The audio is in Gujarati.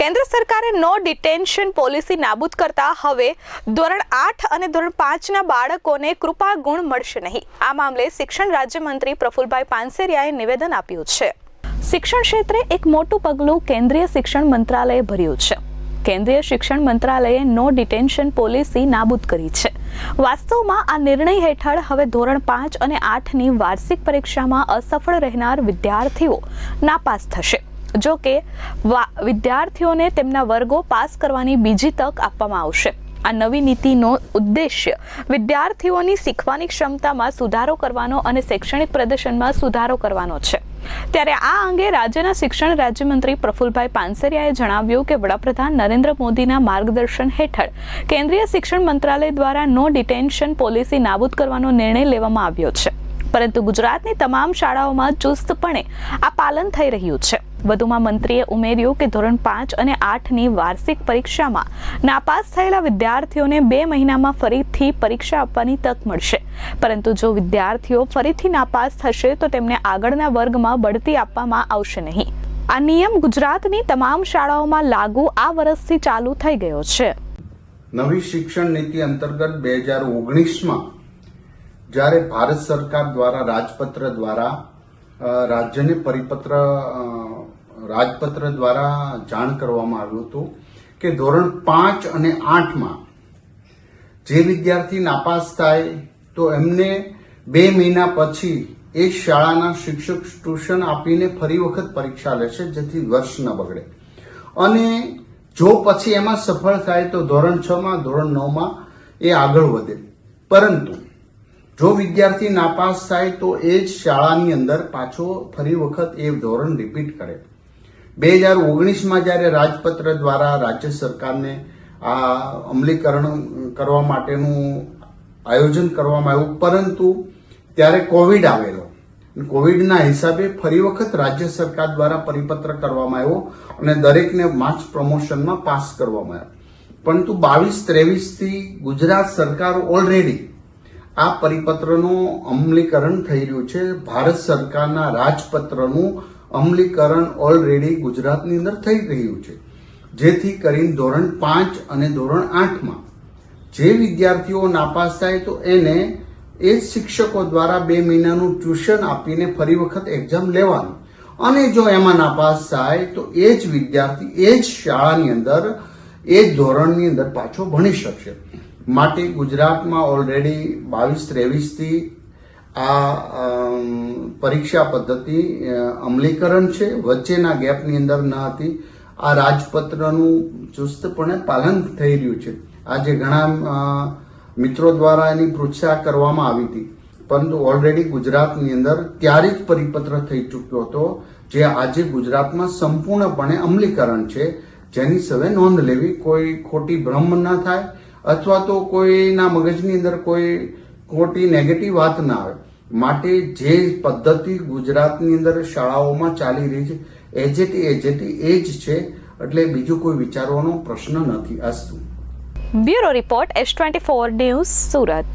કેન્દ્ર સરકારે નો ડિટેન્શન પોલિસી નાબૂદ કરતા હવે ધોરણ આઠ અને ધોરણ પાંચના બાળકોને કૃપા ગુણ મળશે નહીં. આ મામલે શિક્ષણ રાજ્યમંત્રી પ્રફુલભાઈ પાનસેરિયાએ નિવેદન આપ્યું છે. શિક્ષણ ક્ષેત્રે એક મોટું પગલું કેન્દ્રીય શિક્ષણ મંત્રાલયે ભર્યું છે. કેન્દ્રીય શિક્ષણ મંત્રાલયે નો ડિટેન્શન પોલિસી નાબૂદ કરી છે. વાસ્તવમાં આ નિર્ણય હેઠળ હવે ધોરણ પાંચ અને આઠની વાર્ષિક પરીક્ષામાં અસફળ રહેનાર વિદ્યાર્થીઓ નાપાસ થશે. જો કે વિદ્યાર્થીઓને તેમના વર્ગો પાસ કરવાની બીજી તક આપવામાં આવશે. આ નવી નીતિનો ઉદ્દેશ્ય વિદ્યાર્થીઓની શીખવાની ક્ષમતામાં સુધારો કરવાનો અને શૈક્ષણિક પ્રદર્શનમાં સુધારો કરવાનો છે. ત્યારે આ અંગે રાજ્યના શિક્ષણ રાજ્યમંત્રી પ્રફુલભાઈ પાનસરિયાએ જણાવ્યું કે વડાપ્રધાન નરેન્દ્ર મોદીના માર્ગદર્શન હેઠળ કેન્દ્રીય શિક્ષણ મંત્રાલય દ્વારા નો ડિટેન્શન પોલિસી નાબૂદ કરવાનો નિર્ણય લેવામાં આવ્યો છે. પરંતુ ગુજરાતની તમામ શાળાઓમાં ચુસ્તપણે આ પાલન થઈ રહ્યું છે. વધુમાં મંત્રીએ ઉમેર્યું કે ધોરણ પાંચ અને આઠની વાર્ષિક પરીક્ષામાં નાપાસ થયેલા વિદ્યાર્થીઓને બે મહિનામાં ફરીથી પરીક્ષા આપવાની તક મળશે. પરંતુ જો વિદ્યાર્થીઓ ફરીથી નાપાસ થશે, તો તેમને આગળના વર્ગમાં બઢતી આપવામાં આવશે નહીં. આ નિયમ ગુજરાતની તમામ શાળાઓમાં લાગુ આ વર્ષથી ચાલુ થઈ ગયો છે. નવી શિક્ષણ નીતિ અંતર્ગત બે હજાર ઓગણીસમાં જ્યારે ભારત સરકાર દ્વારા રાજપત્ર દ્વારા રાજ્યને પરિપત્ર રાજપત્ર દ્વારા જાણ કરવામાં આવ્યું હતું કે ધોરણ પાંચ અને આઠમાં જે વિદ્યાર્થી નાપાસ થાય, તો એમને બે મહિના પછી એ શાળાના શિક્ષક ટ્યુશન આપીને ફરી વખત પરીક્ષા લેશે જેથી વર્ષ ન બગડે. અને જો પછી એમાં સફળ થાય, તો ધોરણ છ માં ધોરણ નવમાં એ આગળ વધે. પરંતુ જો વિદ્યાર્થી નાપાસ થાય, તો એ જ શાળાની અંદર પાછો ફરી વખત એ ધોરણ રિપીટ કરે. બે હજાર ઓગણીસમાં જ્યારે રાજપત્ર દ્વારા રાજ્ય સરકારને આ અમલીકરણ કરવા માટેનું આયોજન કરવામાં આવ્યું, પરંતુ ત્યારે કોવિડ આવેલો. કોવિડના હિસાબે ફરી વખત રાજ્ય સરકાર દ્વારા પરિપત્ર કરવામાં આવ્યો અને દરેકને માર્ચ પ્રમોશનમાં પાસ કરવામાં આવ્યો. પરંતુ બાવીસ ત્રેવીસથી ગુજરાત સરકાર ઓલરેડી આ પરિપત્રનું અમલીકરણ થઈ રહ્યું છે. ભારત સરકારના રાજપત્રનું અમલીકરણ ઓલરેડી ગુજરાતની અંદર થઈ રહ્યું છે. જેથી કરીને ધોરણ પાંચ અને ધોરણ આઠમાં જે વિદ્યાર્થીઓ નાપાસ થાય તો એને એ જ શિક્ષકો દ્વારા બે મહિનાનું ટ્યુશન આપીને ફરી વખત એક્ઝામ લેવાનું. અને જો એમાં નાપાસ થાય તો એ જ વિદ્યાર્થી, એ જ શાળાની અંદર, એ જ ધોરણની અંદર પાછો ભણી શકશે. માટે ગુજરાતમાં ઓલરેડી બાવીસ ત્રેવીસથી આ પરીક્ષા પદ્ધતિ અમલીકરણ છે. વચ્ચેના ગેપની અંદર ન હતી. આ રાજપત્રનું ચુસ્તપણે પાલન થઈ રહ્યું છે. આજે ઘણા મિત્રો દ્વારા એની પ્રોત્સાહ કરવામાં આવી હતી. પરંતુ ઓલરેડી ગુજરાતની અંદર ત્યારે જ પરિપત્ર થઈ ચૂક્યો હતો જે આજે ગુજરાતમાં સંપૂર્ણપણે અમલીકરણ છે. જેની સવે નોંધ લેવી કોઈ ખોટી ભ્રમ ન થાય અથવા તો કોઈના મગજની અંદર કોઈ ખોટી નેગેટિવ વાત ના આવે. માટે જે પદ્ધતિ ગુજરાતની અંદર શાળાઓમાં ચાલી રહી છે એજેટી એજેટી એ જ છે. એટલે બીજું કોઈ વિચારવાનો પ્રશ્ન નથી. અસ્તુ. Bureau report S twenty four news Surat.